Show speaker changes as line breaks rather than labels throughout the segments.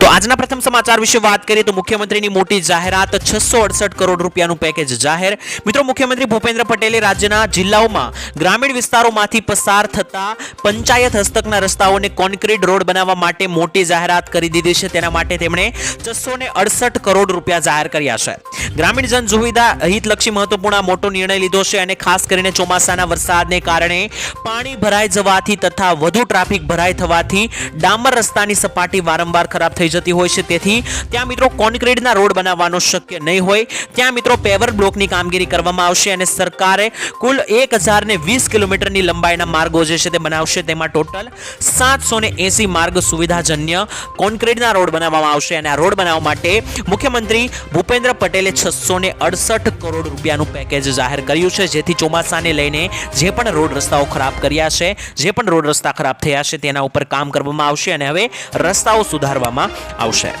તો આજના પ્રથમ સમાચાર વિશે વાત કરીએ તો મુખ્યમંત્રીની મોટી જાહેરાત છસો અડસઠ કરોડ રૂપિયાનું પેકેજ જાહેર. મિત્રો, મુખ્યમંત્રી ભૂપેન્દ્ર પટેલે રાજ્યના જિલ્લાઓમાં ગ્રામીણ વિસ્તારોમાંથી પસાર થતા પંચાયત હસ્તકના રસ્તાઓને કોન્ક્રીટ રોડ બનાવવા માટે મોટી જાહેરાત કરી દીધી છે. તેના માટે તેમણે છસો અડસઠ કરોડ રૂપિયા જાહેર કર્યા છે. ગ્રામીણ જન સુવિધા હિતલક્ષી મહત્વપૂર્ણ મોટો નિર્ણય લીધો છે અને ખાસ કરીને ચોમાસાના વરસાદને કારણે પાણી ભરાઈ જવાથી તથા વધુ ટ્રાફિક ભરાઈ થવાથી ડામર રસ્તાની સપાટી વારંવાર ખરાબ થઈ જતી હોય છે. તેથી ત્યાં મિત્રો કોન્ક્રીટના રોડ બનાવવાનો શક્ય નહીં હોય. ત્યાં મિત્રો પેવર બ્લોકની કામગીરી કરવામાં આવશે અને સરકારે કુલ એક હજારને વીસ કિલોમીટરની લંબાઈના માર્ગો જે છે તે બનાવશે. તેમાં ટોટલ સાતસો એસી માર્ગ સુવિધાજન્ય કોન્ક્રીટના રોડ બનાવવામાં આવશે અને આ રોડ બનાવવા માટે મુખ્યમંત્રી ભૂપેન્દ્ર પટેલે છસો અડસઠ કરોડ રૂપિયાનું પેકેજ જાહેર કર્યું છે. જેથી ચોમાસાને લઈને જે પણ રોડ રસ્તાઓ ખરાબ કર્યા છે, જે પણ રોડ રસ્તા ખરાબ થયા છે, તેના ઉપર કામ કરવામાં આવશે અને હવે રસ્તાઓ સુધારવામાં આવશે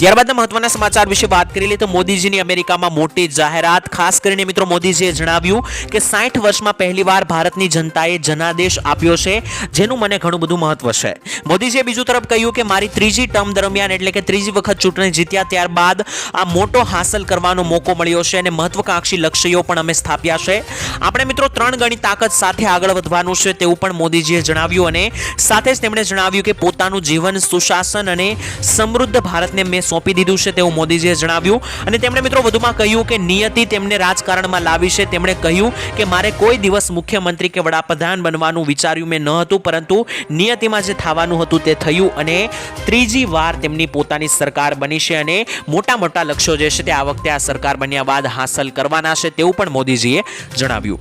ત્યારબાદના મહત્વના સમાચાર વિશે વાત કરી લઈએ તો મોદીજીની અમેરિકામાં મોટી જાહેરાત. ખાસ કરીને મિત્રો મોદીજીએ જણાવ્યું કે સાઠ વર્ષમાં પહેલીવાર ભારતની જનતાએ જનાદેશ આપ્યો છે, જેનું મને ઘણું બધું મહત્વ છે. મોદીજીએ બીજું તરફ કહ્યું કે મારી ત્રીજી ટર્મ દરમિયાન એટલે કે ત્રીજી વખત ચૂંટણી જીત્યા ત્યારબાદ આ મોટો હાંસલ કરવાનો મોકો મળ્યો છે અને મહત્વકાંક્ષી લક્ષ્યો પણ અમે સ્થાપ્યા છે. આપણે મિત્રો ત્રણ ગણી તાકાત સાથે આગળ વધવાનું છે તેવું પણ મોદીજીએ જણાવ્યું અને સાથે જ તેમણે જણાવ્યું કે પોતાનું જીવન સુશાસન અને સમૃદ્ધ ભારતને મેં સોંપી દીધું છે તેવું મોદીજીએ જણાવ્યું. અને તેમણે મિત્રો વધુમાં કહ્યું કે નિયતિ તેમને રાજકારણમાં લાવી છે. તેમણે કહ્યું કે મારે કોઈ દિવસ મુખ્યમંત્રી કે વડાપ્રધાન બનવાનું વિચાર્યું મેં ન હતું, પરંતુ નિયતિમાં જે થવાનું હતું તે થયું અને ત્રીજી વાર તેમની પોતાની સરકાર બની છે અને મોટા મોટા લક્ષ્યો જે છે તે આ વખતે આ સરકાર બન્યા બાદ હાંસલ કરવાના છે તેવું પણ મોદીજીએ જણાવ્યું.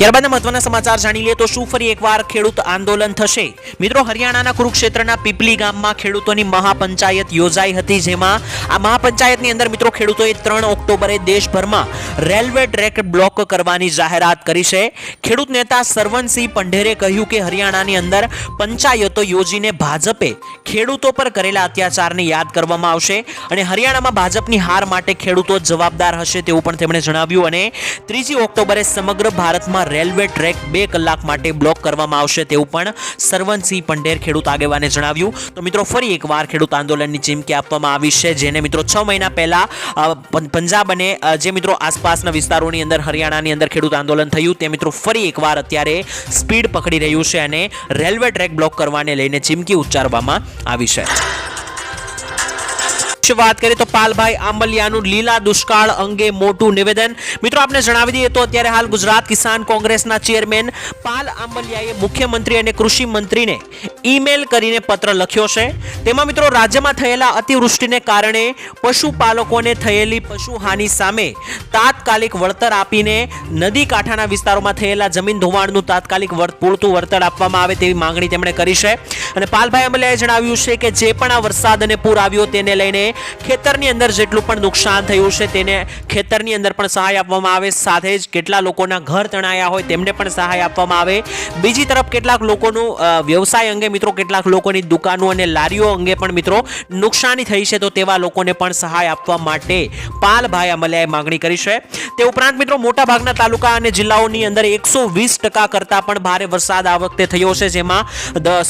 ત્યારબાદના મહત્વના સમાચાર જાણી લઈએ તો શું ફરી એકવાર ખેડૂત આંદોલન થશે? મિત્રો, હરિયાણાના કુરુક્ષેત્રના પીપલી ગામમાં ખેડૂતોની મહાપંચાયત યોજાઈ હતી, જેમાં આ મહાપંચાયતની અંદર મિત્રો ખેડૂતોએ ત્રણ ઓક્ટોબરે દેશભરમાં રેલવે ટ્રેક બ્લોક કરવાની જાહેરાત કરી છે. ખેડૂત નેતા સરવનસિંહ પંઢેરે કહ્યું કે હરિયાણાની અંદર પંચાયતો યોજીને ભાજપે ખેડૂતો પર કરેલા અત્યાચારને યાદ કરવામાં આવશે અને હરિયાણામાં ભાજપની હાર માટે ખેડૂતો જવાબદાર હશે તેવું પણ તેમણે જણાવ્યું અને ત્રીજી ઓક્ટોબરે સમગ્ર ભારતમાં રેલવે ટ્રેક બે કલાક માટે બ્લોક કરવામાં આવશે તેવું પણ સરવનસિંહ પંઢેર ખેડૂત આગેવાને જણાવ્યું. તો મિત્રો, ફરી એકવાર ખેડૂત આંદોલનની ચીમકી આપવામાં આવી છે, જેને મિત્રો છ મહિના પહેલા પંજાબ અને જે મિત્રો આસપાસના વિસ્તારોની અંદર, હરિયાણાની અંદર ખેડૂત આંદોલન થયું, તે મિત્રો ફરી એકવાર અત્યારે સ્પીડ પકડી રહ્યું છે અને રેલવે ટ્રેક બ્લોક કરવાને લઈને ચીમકી ઉચ્ચારવામાં આવી છે. વાત કરીએ તો પાલભાઈ આંબલિયાનું લીલા દુષ્કાળ અંગે મોટું નિવેદન. મિત્રો, આપને જણાવી દઈએ તો અત્યારે હાલ ગુજરાત કિસાન કોંગ્રેસના ચેરમેન પાલ આંબલિયાએ મુખ્યમંત્રી અને કૃષિ મંત્રીને ઈમેલ કરીને પત્ર લખ્યો છે. તેમાં મિત્રો, રાજ્યમાં થયેલા અતિવૃષ્ટિને કારણે પશુપાલકોને થયેલી પશુહાનિ સામે તાત્કાલિક વળતર આપીને નદી કાંઠાના વિસ્તારોમાં થયેલા જમીન ધોવાણનું તાત્કાલિક પૂરતું વળતર આપવામાં આવે તેવી માંગણી તેમણે કરી છે. અને પાલભાઈ અમલિયાએ જણાવ્યું છે કે જે પણ આ વરસાદ અને પૂર આવ્યો તેને લઈને ખેતરની અંદર જેટલું પણ નુકસાન થયું છે તેને ખેતરની અંદર પણ સહાય આપવામાં આવે. સાથે જ કેટલા લોકોના ઘર તણાયા હોય તેમને પણ સહાય આપવામાં આવે. બીજી તરફ કેટલાક લોકોનું વ્યવસાય અંગે મિત્રો કેટલાક લોકોની દુકાનો અને લારીઓ અંગે પણ મિત્રો નુકસાની થઈ છે તો તેવા લોકોને પણ સહાય આપવા માટે પાલભાઈ અમલિયાએ માંગણી કરી છે. તે ઉપરાંત મિત્રો મોટા ભાગના તાલુકા અને જિલ્લાઓની અંદર એકસો વીસ ટકા કરતાં પણ ભારે વરસાદ આ વખતે થયો છે, જેમાં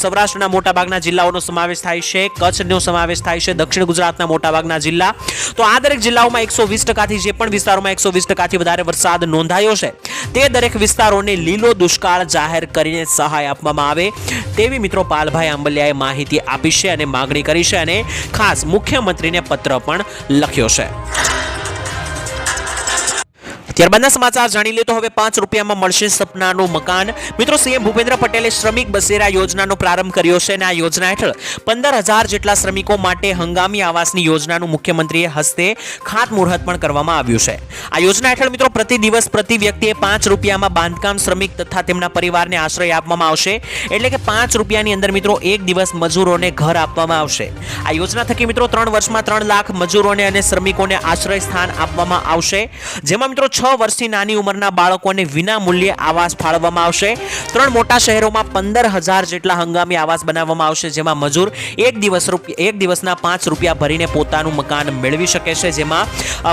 સૌરાષ્ટ્રના મોટાભાગના જિલ્લાઓનો સમાવેશ થાય છે, કચ્છનો સમાવેશ થાય છે, દક્ષિણ ગુજરાતના મોટા ભાગના જિલ્લા. તો આ દરેક જિલ્લાઓમાં એકસો વીસ ટકાથી જે પણ વિસ્તારોમાં એકસો વીસ ટકાથી વધારે વરસાદ નોંધાયો છે, તે દરેક વિસ્તારોને લીલો દુષ્કાળ જાહેર કરીને સહાય આપવામાં આવે તેવી મિત્રો પાલભાઈ આંબલિયાએ માહિતી આપી છે અને માગણી કરી છે અને ખાસ મુખ્યમંત્રીને પત્ર પણ લખ્યો છે. ત્યારબાદના સમાચાર જાણી લે તો હવે પાંચ રૂપિયામાં મળશે સપનાનું મકાન. મિત્રો, સીએમ ભૂપેન્દ્ર પટેલે શ્રમિક બસેરા યોજનાનો પ્રારંભ કર્યો છે અને આ યોજના હેઠળ પંદર હજાર જેટલા શ્રમિકો માટે હંગામી આવાસની યોજનાનું મુખ્યમંત્રીએ હસ્તે ખાતમુહૂર્ત પણ કરવામાં આવ્યું છે. આ યોજના હેઠળ, મિત્રો, પ્રતિ દિવસ પ્રતિ વ્યક્તિએ પાંચ રૂપિયામાં બાંધકામ શ્રમિક તથા તેમના પરિવારને આશ્રય આપવામાં આવશે. એટલે કે પાંચ રૂપિયાની અંદર, મિત્રો, એક દિવસ મજૂરોને ઘર આપવામાં આવશે. આ યોજના થકી, મિત્રો, ત્રણ વર્ષમાં ત્રણ લાખ મજૂરોને અને શ્રમિકોને આશ્રય સ્થાન આપવામાં આવશે. જેમાં, મિત્રો, છ વર્ષથી નાની ઉંમરના બાળકોને વિના મૂલ્યે આવાસ ફાળવવામાં આવશે. ત્રણ મોટા શહેરોમાં પંદર હજાર જેટલા હંગામી આવાસ બનાવવામાં આવશે, જેમાં મજૂર એક દિવસ એક દિવસના પાંચ રૂપિયા ભરીને પોતાનું મકાન મેળવી શકે છે, જેમાં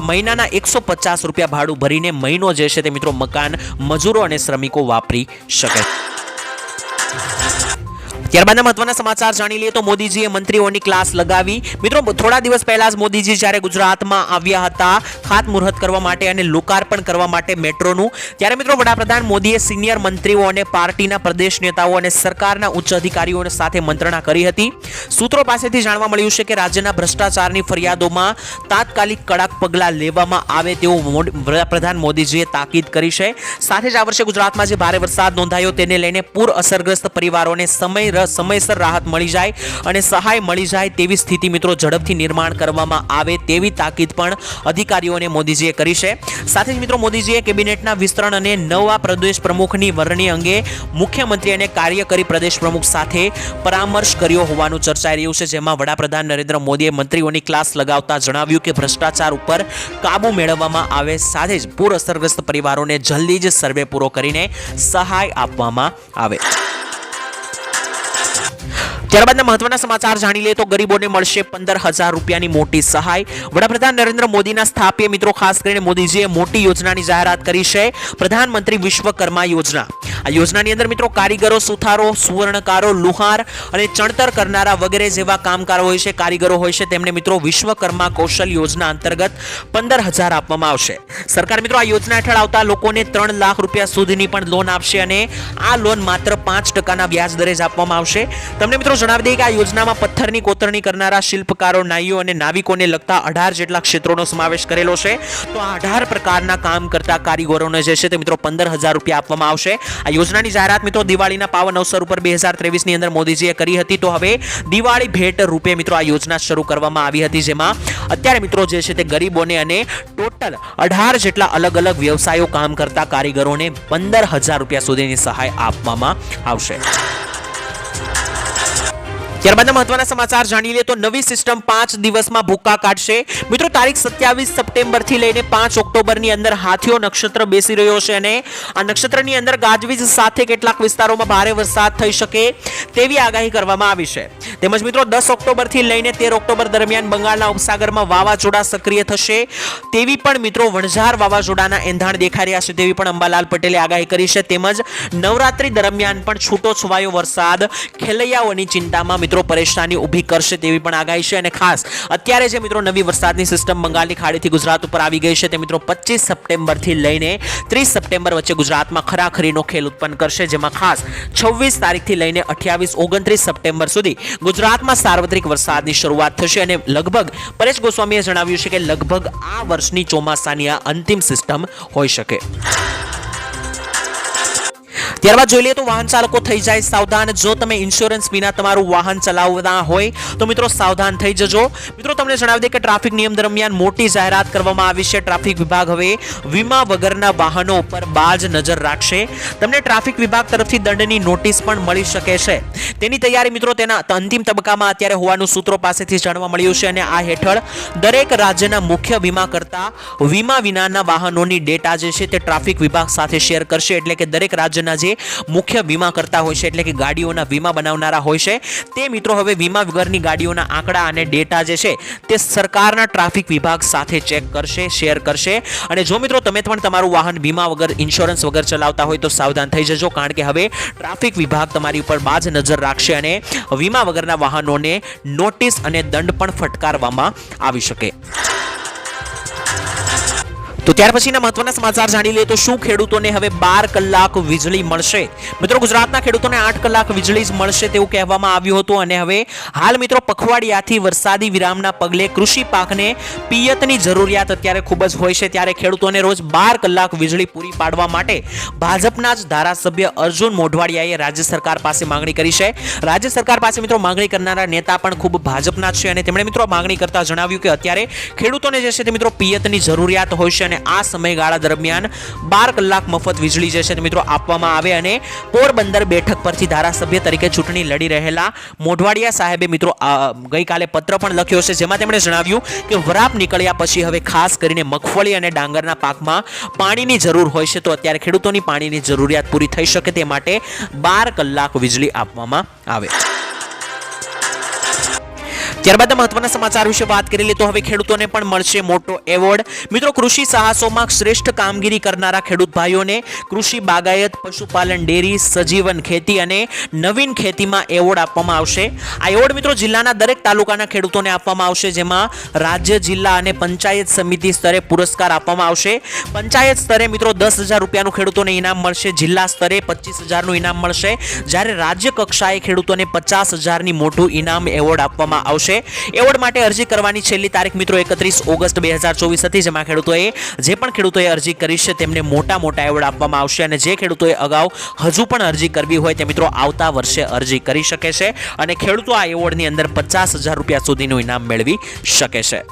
મહિનાના એકસો પચાસ રૂપિયા ભાડું ભરીને મહિનો જે છે તે મિત્રો મકાન મજૂરો અને શ્રમિકો વાપરી શકે ત્યારબાદના મહત્વના સમાચાર જાણી લઈએ તો મોદીજીએ મંત્રીઓની ક્લાસ લગાવી. મિત્રો થોડા દિવસ પહેલા જ મોદીજી જ્યારે ગુજરાતમાં આવ્યા હતા ખાતમુહૂર્ત કરવા માટે અને લોકાર્પણ કરવા માટે મેટ્રોનું. ત્યારે મિત્રો, વડાપ્રધાન મોદીએ સિનિયર મંત્રીઓ અને પાર્ટીના પ્રદેશ નેતાઓ અને સરકારના ઉચ્ચ અધિકારીઓ સાથે મંત્રણા કરી હતી. સૂત્રો પાસેથી જાણવા મળ્યું છે કે રાજ્યના ભ્રષ્ટાચારની ફરિયાદોમાં તાત્કાલિક કડક પગલાં લેવામાં આવે તેવું વડાપ્રધાન મોદીજીએ તાકીદ કરી છે. સાથે જ આ વર્ષે ગુજરાતમાં જે ભારે વરસાદ નોંધાયો, તેને લઈને પૂર અસરગ્રસ્ત પરિવારોને સમય સમયસર રાહત મળી જાય અને સહાય મળી જાય તેવી સ્થિતિ મિત્રો ઝડપથી નિર્માણ કરવામાં આવે તેવી તાકીદ પણ અધિકારીઓને મોદીજીએ કરી છે. સાથે જ મિત્રો મોદીજીએ કેબિનેટના વિસ્તરણ અને નવા પ્રદેશ પ્રમુખની વરણી અંગે મુખ્યમંત્રી અને કાર્યકારી પ્રદેશ પ્રમુખ સાથે પરામર્શ કર્યો હોવાનું ચર્ચાઈ રહ્યું છે, જેમાં વડાપ્રધાન નરેન્દ્ર મોદીએ મંત્રીઓની ક્લાસ લગાવતા જણાવ્યું કે ભ્રષ્ટાચાર ઉપર કાબુ મેળવવામાં આવે, સાથે જ પૂર અસરગ્રસ્ત પરિવારોને જલ્દી જ સર્વે પૂરો કરીને સહાય આપવામાં આવે. ત્યારબાદના મહત્વના સમાચાર જાણી લઈએ તો ગરીબોને મળશે પંદર હજાર રૂપિયાની મોટી સહાય. વડાપ્રધાન નરેન્દ્ર મોદીના સ્થાપ્ય મિત્રો, ખાસ કરીને મોદીજીએ મોટી યોજનાની જાહેરાત કરી છે. પ્રધાનમંત્રી વિશ્વકર્મા યોજના. આ યોજનાની અંદર મિત્રો કારીગરો, સુથારો, સુવર્ણકારો, લુહાર અને ચણતર કરનારા વગેરે જેવા કામકારો હોય છે, કારીગરો હોય છે, તેમને મિત્રો વિશ્વકર્મા કૌશલ યોજના અંતર્ગત પંદર હજાર આપવામાં આવશે. સરકાર મિત્રો આ યોજના હેઠળ આવતા લોકોને ત્રણ લાખ રૂપિયા સુધીની પણ લોન આપશે અને આ લોન માત્ર પાંચ ટકાના વ્યાજ દરે જ આપવામાં આવશે. તમને મિત્રો જણાવી દઈએ કે આ યોજનામાં પથ્થરની કોતરણી કરનારા શિલ્પકારો, નાઈઓ અને નાવિકોને લગતા અઢાર જેટલા ક્ષેત્રોનો સમાવેશ કરેલો છે. તો આ અઢાર પ્રકારના કામ કરતા કારીગરોને જે છે તે મિત્રો પંદર હજાર રૂપિયા આપવામાં આવશે. આ યોજનાની જાહેરાત મિત્રો દિવાળીના પાવન અવસર ઉપર બે હજાર ત્રેવીસની અંદર મોદીજીએ કરી હતી. તો હવે દિવાળી ભેટ રૂપે મિત્રો આ યોજના શરૂ કરવામાં આવી હતી, જેમાં અત્યારે મિત્રો જે છે તે ગરીબોને અને ટોટલ અઢાર જેટલા અલગ અલગ વ્યવસાયો કામ કરતા કારીગરોને પંદર હજાર રૂપિયા સુધીની સહાય આપવામાં આવશે. ત્યારબાદના મહત્વના સમાચાર જાણી લે તો નવી સિસ્ટમ પાંચ દિવસમાં ભૂકા કાઢશે. મિત્રો, તારીખ સત્યાવીસ સપ્ટેમ્બરથી લઈને પાંચ ઓક્ટોબરની અંદર હાથીઓ નક્ષત્ર બેસી રહ્યો છે અને આ નક્ષત્રની અંદર ગાજવીજ સાથે કેટલાક વિસ્તારોમાં ભારે વરસાદ થઈ શકે તેવી આગાહી કરવામાં આવી છે. તેમજ મિત્રો, દસ ઓક્ટોબરથી લઈને તેર ઓક્ટોબર દરમિયાન બંગાળના ઉપસાગરમાં વાવાઝોડા સક્રિય થશે તેવી પણ મિત્રો વણઝાર વાવાઝોડાના એંધાણ દેખાઈ રહ્યા છે તેવી પણ અંબાલાલ પટેલે આગાહી કરી છે. તેમજ નવરાત્રી દરમિયાન પણ છૂટો છવાયો વરસાદ ખેલૈયાઓની ચિંતામાં મિત્રો પરેશાની ઊભી કરશે તેવી પણ આગાહી છે અને ખાસ અત્યારે જે મિત્રો નવી વરસાદની સિસ્ટમ બંગાળની ખાડીથી ગુજરાત ઉપર આવી ગઈ છે તે મિત્રો પચીસ સપ્ટેમ્બરથી લઈને ત્રીસ સપ્ટેમ્બર વચ્ચે ગુજરાતમાં ખરાખરીનો ખેલ ઉત્પન્ન કરશે, જેમાં ખાસ છવ્વીસ તારીખથી લઈને અઠ્યાવીસ, ઓગણત્રીસ સપ્ટેમ્બર સુધી ગુજરાતમાં સાર્વત્રિક વરસાદની શરૂઆત થશે અને લગભગ પરેશ ગોસ્વામીએ જણાવ્યું છે કે લગભગ આ વર્ષની ચોમાસાની આ અંતિમ સિસ્ટમ હોઈ શકે. ત્યારબાદ જોઈ લઈએ તો વાહન ચાલકો થઈ જાય સાવધાન. જો તમે ઇન્સ્યોરન્સ વિના તમારું વાહન ચલાવતા હોય, તો મિત્રો સાવધાન થઈ જજો. મિત્રો, તમને જણાવી દે કે ટ્રાફિક નિયમ દરમિયાન મોટી જાહેરાત કરવામાં આવી છે. ટ્રાફિક વિભાગ હવે વીમા વગરના વાહનો ઉપર બાજ નજર રાખશે. તમને ટ્રાફિક વિભાગ તરફથી દંડની નોટિસ પણ મળી શકે છે. તેની તૈયારી મિત્રો તેના અંતિમ તબક્કામાં અત્યારે હોવાનું સૂત્રો પાસેથી જાણવા મળ્યું છે અને આ હેઠળ દરેક રાજ્યના મુખ્ય વીમા કરતા વીમા વિનાના વાહનોની ડેટા જે છે તે ટ્રાફિક વિભાગ સાથે શેર કરશે. એટલે કે દરેક રાજ્યના જે મુખ્ય વીમા કરતા હોય છે, એટલે કે ગાડીઓના વીમા બનાવનારા હોય છે. તે મિત્રો હવે વીમા વગરની ગાડીઓના આંકડા અને ડેટા જે છે, તે સરકારના ટ્રાફિક વિભાગ સાથે ચેક કરશે, શેર કરશે. અને જો મિત્રો તમે પણ તમારું વાહન વીમા વગર, ઇન્સ્યોરન્સ વગર ચલાવતા હોય તો સાવધાન થઈ જજો, કારણ કે હવે ટ્રાફિક વિભાગ તમારી ઉપર બાજ નજર રાખશે અને વીમા વગરના વાહનોને નોટિસ અને દંડ પણ ફટકારવામાં આવી શકે. તો ત્યાર પછીના મહત્વના સમાચાર જાણી લઈએ તો શું ખેડૂતોને હવે બાર કલાક વીજળી મળશે? મિત્રો, ગુજરાતના ખેડૂતોને આઠ કલાક વીજળી જ મળશે તેવું કહેવામાં આવ્યું હતું અને હવે હાલ મિત્રો પખવાડિયાથી વરસાદી વિરામના પગલે કૃષિ પાકને પિયતની જરૂરિયાત અત્યારે ખૂબ જ હોય છે. ત્યારે ખેડૂતોને રોજ બાર કલાક વીજળી પૂરી પાડવા માટે ભાજપના જ ધારાસભ્ય અર્જુન મોઢવાડિયાએ રાજ્ય સરકાર પાસે માંગણી કરી છે. રાજ્ય સરકાર પાસે મિત્રો માંગણી કરનારા નેતા પણ ખૂબ ભાજપના જ છે અને તેમણે મિત્રો માંગણી કરતા જણાવ્યું કે અત્યારે ખેડૂતોને જે છે તે મિત્રો પિયતની જરૂરિયાત હોય છે અને અને આ સમયગાળા દરમિયાન બાર કલાક મફત વીજળી જે છે મિત્રો આપવામાં આવે અને પોરબંદર બેઠક પરથી ધારાસભ્ય તરીકે ચૂંટણી લડી રહેલા મોઢવાડિયા સાહેબે મિત્રો ગઈકાલે પત્ર પણ લખ્યો છે, જેમાં તેમણે જણાવ્યું કે વરાપ નીકળ્યા પછી હવે ખાસ કરીને મગફળી અને ડાંગરના પાકમાં પાણીની જરૂર હોય છે, તો અત્યારે ખેડૂતોની પાણીની જરૂરિયાત પૂરી થઈ શકે તે માટે બાર કલાક વીજળી આપવામાં આવે. ત્યારબાદ મહત્વના સમાચાર વિશે વાત કરી લે તો હવે ખેડૂતોને પણ મળશે મોટો એવોર્ડ. મિત્રો, કૃષિ સાહસોમાં શ્રેષ્ઠ કામગીરી કરનારા ખેડૂત ભાઈઓને કૃષિ બાગાયત, પશુપાલન, ડેરી, સજીવન, ખેતી અને નવીન ખેતીમાં એવોર્ડ આપવામાં આવશે. આ એવોર્ડ મિત્રો જિલ્લાના દરેક તાલુકાના ખેડૂતોને આપવામાં આવશે, જેમાં રાજ્ય, જિલ્લા અને પંચાયત સમિતિ સ્તરે પુરસ્કાર આપવામાં આવશે. પંચાયત સ્તરે મિત્રો દસ હજાર રૂપિયાનું ખેડૂતોને ઇનામ મળશે, જિલ્લા સ્તરે પચીસ હજારનું ઇનામ મળશે. જ્યારે રાજ્ય કક્ષાએ ખેડૂતોને પચાસ હજારની મોટું ઇનામ એવોર્ડ આપવામાં આવશે. એવોર્ડ માટે અરજી કરવાની છેલ્લી તારીખ મિત્રો એકત્રીસ ઓગસ્ટ બે હજાર ચોવીસ હતી, જેમાં ખેડૂતોએ જે પણ ખેડૂતોએ અરજી કરી છે તેમને મોટા મોટા એવોર્ડ આપવામાં આવશે અને જે ખેડૂતોએ અગાઉ હજુ પણ અરજી કરવી હોય તે મિત્રો આવતા વર્ષે અરજી કરી શકે છે અને ખેડૂતો આ એવોર્ડની અંદર પચાસ હજાર રૂપિયા સુધીનું ઇનામ મેળવી શકે છે.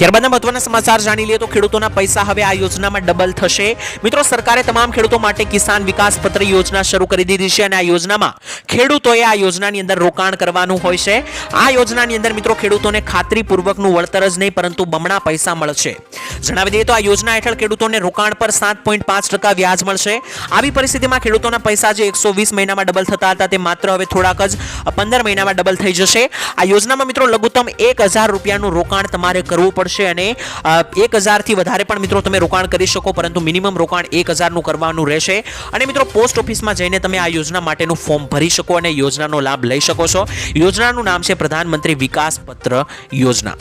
ત્યારબાદના મહત્વના સમાચાર જાણી લઈએ તો ખેડૂતોના પૈસા હવે આ યોજનામાં ડબલ થશે. મિત્રો, સરકારે તમામ ખેડૂતો માટે કિસાન વિકાસ પત્ર યોજના શરૂ કરી દીધી છે અને આ યોજનામાં ખેડૂતોએ આ યોજનાની અંદર રોકાણ કરવાનું હોય છે. આ યોજનાની અંદર મિત્રો, ખેડૂતોને ખાતરીપૂર્વકનું વળતર જ નહીં, પરંતુ બમણા પૈસા મળશે. જણાવી દઈએ તો આ યોજના હેઠળ ખેડૂતોને રોકાણ પર સાત પોઈન્ટ પાંચ ટકા વ્યાજ મળશે. આવી પરિસ્થિતિમાં ખેડૂતોના પૈસા જે એકસો વીસ મહિનામાં ડબલ થતા હતા તે માત્ર હવે થોડાક જ, પંદર મહિનામાં ડબલ થઈ જશે. આ યોજનામાં મિત્રો, લઘુત્તમ એક હજાર રૂપિયાનું રોકાણ તમારે કરવું પડશે. અને એક હજારથી વધારે પણ મિત્રો તમે રોકાણ કરી શકો, પરંતુ મિનિમમ રોકાણ એક હજારનું કરવાનું રહેશે. અને મિત્રો, પોસ્ટ ઓફિસમાં જઈને તમે આ યોજના માટેનું ફોર્મ ભરી શકો અને યોજનાનો લાભ લઈ શકો છો. યોજનાનું નામ છે પ્રધાનમંત્રી વિકાસ પત્ર યોજના.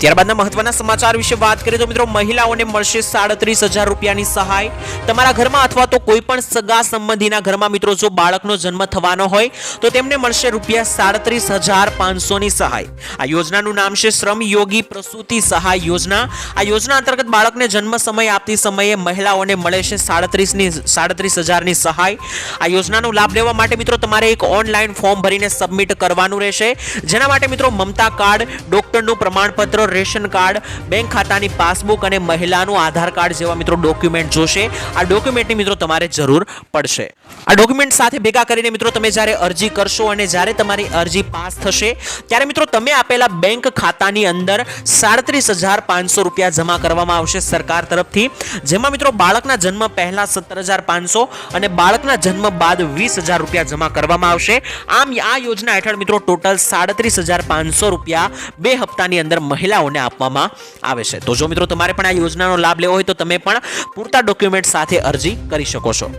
ત્યારબાદના મહત્વના સમાચાર વિશે વાત કરીએ તો મિત્રો, મહિલાઓને મળશે સાડત્રીસ હજાર રૂપિયાની સહાય. તમારા ઘરમાં અથવા તો કોઈ પણ સગા સંબંધીના ઘરમાં મિત્રો, જો બાળકનો જન્મ થવાનો હોય, તો તેમને મળશે રૂપિયા સાડત્રીસ હજાર પાંચસોની સહાય. આ યોજનાનું નામ છે શ્રમ યોગી પ્રસૂતિ સહાય યોજના. આ યોજના અંતર્ગત બાળકને જન્મ સમય આપતી સમયે મહિલાઓને મળે છે સાડત્રીસની, સાડત્રીસ હજારની સહાય. આ યોજનાનો લાભ લેવા માટે મિત્રો, તમારે એક ઓનલાઈન ફોર્મ ભરીને સબમિટ કરવાનું રહેશે. જેના માટે મિત્રો, મમતા કાર્ડ, ડોક્ટરનું પ્રમાણપત્ર રેશન કાર્ડ, બેંક ખાતાની પાસબુક અને મહિલાનું આધાર કાર્ડ જેવા મિત્રો ડોક્યુમેન્ટ જોશે. આ ડોક્યુમેન્ટની મિત્રો તમારે જરૂર પડશે. આ ડોક્યુમેન્ટ સાથે ભેગા કરીને મિત્રો તમે જ્યારે અરજી કરશો અને જ્યારે તમારી અરજી પાસ થશે, ત્યારે મિત્રો તમે આપેલા બેંક ખાતાની અંદર સાડત્રીસ હજાર પાંચસો રૂપિયા જમા કરવામાં આવશે સરકાર તરફથી. જેમાં મિત્રો બાળકના જન્મ પહેલા સત્તર હજાર પાંચસો અને બાળકના જન્મ બાદ વીસ હજાર રૂપિયા જમા કરવામાં આવશે. આમ આ યોજના હેઠળ મિત્રો ટોટલ સાડત્રીસ હજાર પાંચસો રૂપિયા બે હપ્તાની અંદર મહિલાઓને આપવામાં આવે છે. તો જો મિત્રો તમારે પણ આ યોજનાનો લાભ લેવો હોય તો તમે પણ પૂરતા ડોક્યુમેન્ટ સાથે અરજી કરી શકો છો.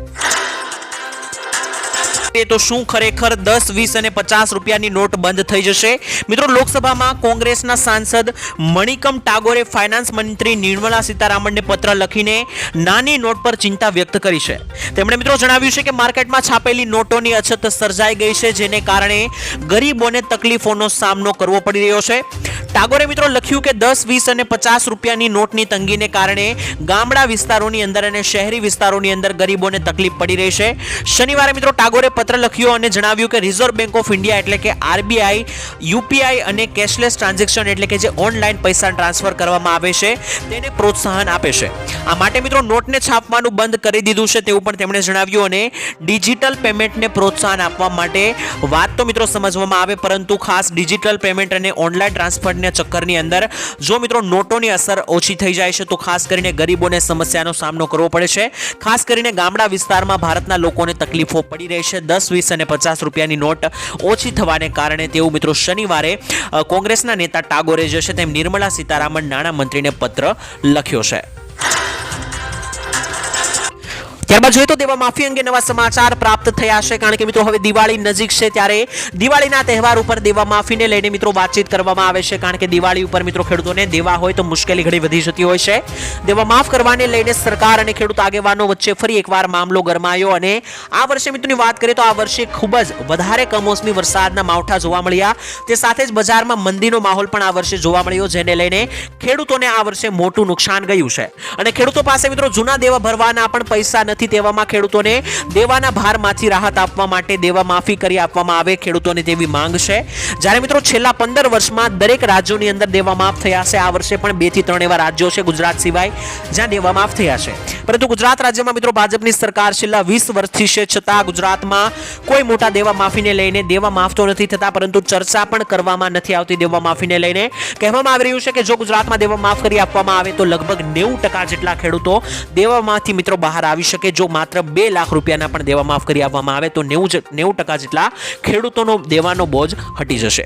તો શું ખરેખર દસ, વીસ અને પચાસ રૂપિયાની નોટ બંધ થઈ જશે? મિત્રો લોકસભામાં કોંગ્રેસના સાંસદ મણિકમ ટાગોરે ફાઇનાન્સ મંત્રી નિર્મલા સીતારામનને પત્ર લખીને નાની નોટ પર ચિંતા વ્યક્ત કરી છે. તેમણે મિત્રો જણાવ્યું છે કે માર્કેટમાં છાપેલી નોટોની અછત સર્જાઈ ગઈ છે, જેને કારણે ગરીબોને તકલીફોનો સામનો કરવો પડી રહ્યો છે. ટાગોરે મિત્રો લખ્યું કે દસ, વીસ અને પચાસ રૂપિયાની નોટની તંગીને કારણે ગામડા વિસ્તારોની અંદર અને શહેરી વિસ્તારોની અંદર ગરીબોને તકલીફ પડી રહી છે. શનિવારે મિત્રો ટાગોરે પત્ર લખ્યો અને જણાવ્યું કે રિઝર્વ બેંક ઓફ ઇન્ડિયા એટલે કે આરબીઆઈ, યુપીઆઈ અને કેશલેસ ટ્રાન્ઝેક્શન એટલે કે જે ઓનલાઈન પૈસા ટ્રાન્સફર કરવામાં આવે છે, તેને પ્રોત્સાહન આપે છે. આ માટે મિત્રો નોટને છાપવાનું બંધ કરી દીધું છે તેવું પણ તેમણે જણાવ્યું અને ડિજિટલ પેમેન્ટને પ્રોત્સાહન આપવા માટે વાત તો મિત્રો સમજવામાં આવે, પરંતુ ખાસ ડિજિટલ પેમેન્ટ અને ઓનલાઈન ટ્રાન્સફરના ચક્કરની અંદર જો મિત્રો નોટોની અસર ઓછી થઈ જાય છે, તો ખાસ કરીને ગરીબોને સમસ્યાનો સામનો કરવો પડે છે. ખાસ કરીને ગામડા વિસ્તારમાં ભારતના લોકોને તકલીફો પડી રહી છે. દસ, વીસ અને પચાસ રૂપિયાની નોટ ઓછી થવાને કારણે તેવું મિત્રો શનિવારે કોંગ્રેસના નેતા ટાગોરે જે છે, તેમ નિર્મલા સીતારામન નાણામંત્રીને પત્ર લખ્યો છે. ત્યારબાદ જોઈએ તો દેવા માફી અંગે નવા સમાચાર પ્રાપ્ત થયા છે. કારણ કે મિત્રો, હવે દિવાળી નજીક છે ત્યારે દિવાળીના તહેવાર ઉપર દેવા માફીને લઈને મિત્રો વાતચીત કરવામાં આવે છે. કારણ કે દિવાળી ઉપર મિત્રો ખેડૂતોને દેવા હોય તો મુશ્કેલી ઘણી વધી જતી હોય છે. દેવા માફ કરવાને લઈને સરકાર અને ખેડૂત આગેવાનો વચ્ચે ફરી એકવાર મામલો ગરમાયો અને આ વર્ષે મિત્રોની વાત કરીએ તો આ વર્ષે ખૂબ જ વધારે કમોસમી વરસાદના માવઠા જોવા મળ્યા. તે સાથે જ બજારમાં મંદીનો માહોલ પણ આ વર્ષે જોવા મળ્યો, જેને લઈને ખેડૂતોને આ વર્ષે મોટું નુકસાન ગયું છે. અને ખેડૂતો પાસે મિત્રો જૂના દેવા ભરવાના પણ પૈસા નથી. નથી તેવામાં ખેડૂતોને દેવાના ભારમાંથી રાહત આપવા માટે દેવા માફી કરી આપવામાં આવે, ખેડૂતોને તેવી માંગ છે. જ્યારે મિત્રો છેલ્લા પંદર વર્ષમાં દરેક રાજ્યોની અંદર દેવા માફ થયા છે. આ વર્ષે પણ બેથી ત્રણ એવા રાજ્યો છે, ગુજરાત સિવાય, જ્યાં દેવા માફ થયા છે. પરંતુ ગુજરાત રાજ્યમાં મિત્રો ભાજપની સરકાર છેલ્લા વીસ વર્ષથી છે. છતાં ગુજરાતમાં કોઈ મોટા દેવા માફીને લઈને દેવા માફ તો નથી થતા, પરંતુ ચર્ચા પણ કરવામાં નથી આવતી દેવા માફીને લઈને. કહેવામાં આવી રહ્યું છે કે જો ગુજરાતમાં દેવા માફ કરી આપવામાં આવે, તો લગભગ નેવું ટકા જેટલા ખેડૂતો દેવામાંથી મિત્રો બહાર આવી શકે જો માત્ર બે લાખ રૂપિયાના પણ દેવા માફ કરી આપવામાં આવે તો નેવું નેવું ટકા જેટલા ખેડૂતોનો દેવાનો બોજ હટી જશે.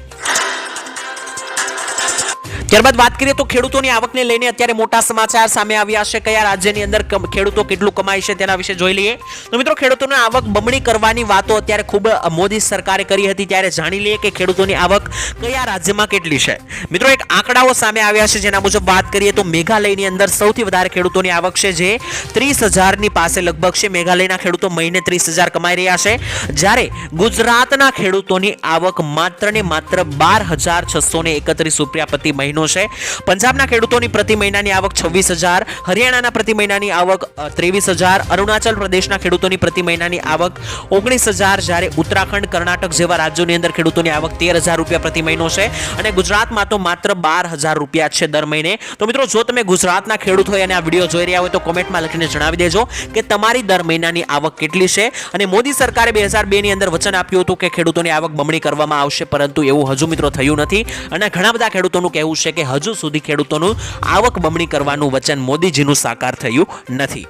ત્યારબાદ વાત કરીએ તો ખેડૂતોની આવકને લઈને અત્યારે મોટા સમાચાર સામે આવ્યા છે. કયા રાજ્યની અંદર ખેડૂતો કેટલું કમાય છે તેના વિશે જોઈ લઈએ. તો મિત્રો, ખેડૂતોની આવક બમણી કરવાની વાતો અત્યારે ખૂબ મોદી સરકારે કરી હતી. ત્યારે જાણી લઈએ કે ખેડૂતોની આવક કયા રાજ્યમાં કેટલી છે. મિત્રો, એક આંકડાઓ સામે આવ્યા છે. જેના મુજબ વાત કરીએ તો મેઘાલયની અંદર સૌથી વધારે ખેડૂતોની આવક છે, જે ત્રીસ હજારની પાસે લગભગ છે. મેઘાલયના ખેડૂતો મહિને ત્રીસ હજાર કમાઈ રહ્યા છે. જ્યારે ગુજરાતના ખેડૂતોની આવક માત્ર ને માત્ર બાર હજાર છસો ને એકત્રીસ રૂપિયા પ્રતિ મહિનો છે. પંજાબના ખેડૂતોની પ્રતિ મહિનાની આવક છવ્વીસ હજાર, હરિયાણાના પ્રતિ મહિનાની આવક ત્રેવીસ હજાર, અરુણાચલ પ્રદેશના ખેડૂતોની પ્રતિ મહિનાની આવક ઓગણીસ હજાર, જ્યારે ઉત્તરાખંડ, કર્ણાટક જેવા રાજ્યોની અંદર ખેડૂતોની આવક તેર હજાર રૂપિયા પ્રતિ મહિનો છે અને ગુજરાતમાં તો માત્ર બાર હજાર રૂપિયા છે દર મહિને. તો મિત્રો, જો તમે ગુજરાતના ખેડૂત હોય અને આ વીડિયો જોઈ રહ્યા હોય તો કોમેન્ટમાં લખીને જણાવી દેજો કે તમારી દર મહિનાની આવક કેટલી છે. અને મોદી સરકારે બે હજાર બેની અંદર વચન આપ્યું હતું કે ખેડૂતોની આવક બમણી કરવામાં આવશે, પરંતુ એવું હજુ મિત્રો થયું નથી. અને ઘણા બધા ખેડૂતોનું કહેવું છે કે હજુ સુધી ખેડૂતોનું આવક બમણી કરવાનું વચન મોદીજીનું સાકાર થયું નથી.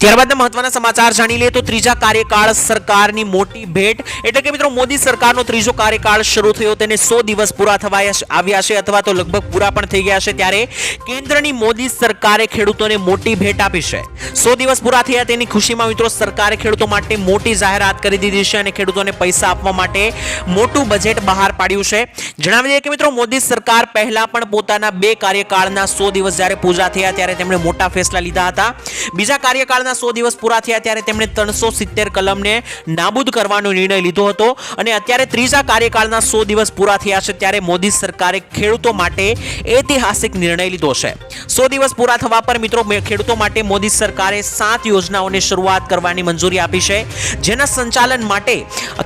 ત્યારબાદના મહત્વના સમાચાર જાણી લઈએ તો ત્રીજા કાર્યકાળ સરકારની મોટી ભેટ. એટલે કે મિત્રો, મોદી સરકારનો ત્રીજો કાર્યકાળ શરૂ થયો. તેને સો દિવસ પૂરા થવા આવ્યા છે અથવા તો લગભગ પૂરા પણ થઈ ગયા છે. ત્યારે કેન્દ્રની મોદી સરકારે ખેડૂતોને મોટી ભેટ આપી છે. સો દિવસ પૂરા થયા તેની ખુશીમાં મિત્રો, સરકારે ખેડૂતો માટે મોટી જાહેરાત કરી દીધી છે અને ખેડૂતોને પૈસા આપવા માટે મોટું બજેટ બહાર પાડ્યું છે. જણાવી દઈએ કે મિત્રો, મોદી સરકાર પહેલા પણ પોતાના બે કાર્યકાળના સો દિવસ જ્યારે પૂજા થયા ત્યારે તેમણે મોટા ફેસલા લીધા હતા. બીજા કાર્યકાળના સો દિવસ પૂરા થયા ત્યારે તેમણે ત્રણસો સિત્તેર કલમને નાબૂદ કરવાનો નિર્ણય લીધો હતો અને અત્યારે ત્રીજા કાર્યકાળના સો દિવસ પૂરા થયા છે ત્યારે મોદી સરકારે ખેડૂતો માટે ઐતિહાસિક નિર્ણય લીધો છે. સો દિવસ પૂરા થવા પર મિત્રો ખેડૂતો માટે મોદી સરકારે સાત યોજનાઓની શરૂઆત કરવાની મંજૂરી આપી છે. જેના સંચાલન માટે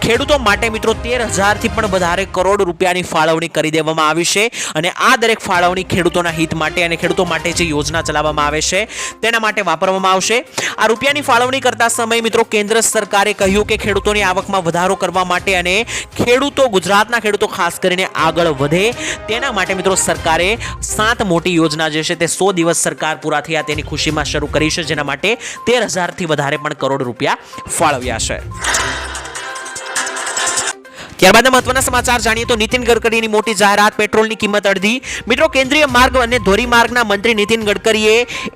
ખેડૂતો માટે મિત્રો તેર હજારથી પણ વધારે કરોડ રૂપિયાની ફાળવણી કરી દેવામાં આવી છે અને આ દરેક ફાળવણી ખેડૂતોના હિત માટે અને ખેડૂતો માટે જે યોજના ચલાવવામાં આવે છે તેના માટે વાપરવામાં આવશે. આ રૂપિયાની ફાળવણી કરતા સમયે મિત્રો કેન્દ્ર સરકારે કહ્યું કે ખેડૂતોની આવકમાં વધારો કરવા માટે અને ખેડૂતો, ગુજરાતના ખેડૂતો ખાસ કરીને આગળ વધે તેના માટે મિત્રો સરકારે સાત મોટી યોજના જે છે તે સો દિવસ સરકાર પૂરા થયા તેની ખુશીમાં શરૂ કરી છે, જેના માટે તેર હજારથી વધારે પણ કરોડ રૂપિયા ફાળવ્યા છે. ત્યારબાદના મહત્વના સમાચાર જાણીએ તો નીતિન ગડકરીની મોટી જાહેરાત, પેટ્રોલની કિંમત અડધી. મિત્રો, કેન્દ્રીય માર્ગ અને ધોરીમાર્ગના મંત્રી નીતિન ગડકરીએ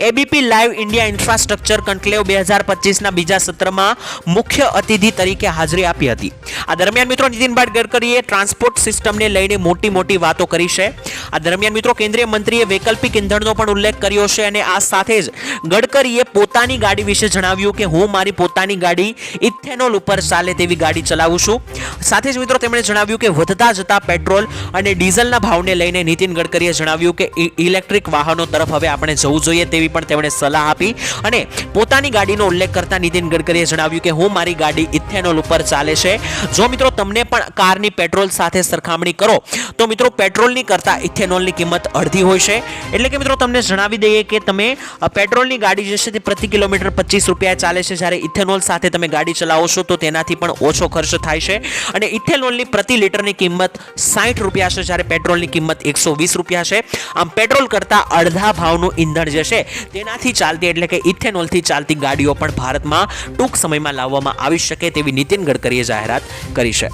ABP live India infrastructure conclave બે હજાર પચીસના બીજા સત્રમાં મુખ્ય અતિથિ તરીકે હાજરી આપી હતી. આ દરમિયાન મિત્રો, નીતિનભાઈ ગડકરીએ ટ્રાન્સપોર્ટ સિસ્ટમને લઈને મોટી મોટી વાતો કરી છે. આ દરમિયાન મિત્રો, કેન્દ્રીય મંત્રીએ વૈકલ્પિક ઇંધણનો પણ ઉલ્લેખ કર્યો છે અને આ સાથે જ ગડકરીએ પોતાની ગાડી વિશે જણાવ્યું કે હું મારી પોતાની ગાડી ઇથેનોલ ઉપર ચાલે તેવી ગાડી ચલાવું છું. સાથે જ મિત્રો તેમણે જણાવ્યું કે વધતા જતા પેટ્રોલ અને ડીઝલના ભાવને લઈને નીતિન ગડકરીએ જણાવ્યું કે ઇલેક્ટ્રિક વાહનો તરફ હવે આપણે જવું જોઈએ તેવી પણ તેમણે સલાહ આપી. અને પોતાની ગાડીનો ઉલ્લેખ કરતા નીતિન ગડકરીએ જણાવ્યું કે હું મારી ગાડી ઇથેનોલ ઉપર ચાલે છે. જો મિત્રો તમને પણ કારની પેટ્રોલ સાથે સરખામણી કરો, તો મિત્રો પેટ્રોલની કરતાં ઇથેનોલની કિંમત અડધી હોય છે. એટલે કે મિત્રો તમને જણાવી દઈએ કે તમે પેટ્રોલની ગાડી જે છે તે પ્રતિ કિલોમીટર પચીસ રૂપિયા ચાલે છે. જ્યારે ઇથેનોલ સાથે તમે ગાડી ચલાવો છો, તો તેનાથી પણ ઓછો ખર્ચ થાય છે. અને ઇથેનોલની પ્રતિ લીટરની કિંમત સાઠ રૂપિયા છે, જ્યારે પેટ્રોલની કિંમત એકસો વીસ રૂપિયા છે. આમ પેટ્રોલ કરતાં અડધા ભાવનું ઈંધણ જે છે, તેનાથી ચાલતી એટલે કે ઇથેનોલથી ચાલતી ગાડીઓ પણ ભારતમાં ટૂંક સમયમાં લાવવામાં આવી શકે તેવી નીતિન ગડકરીએ જાહેરાત કરી છે.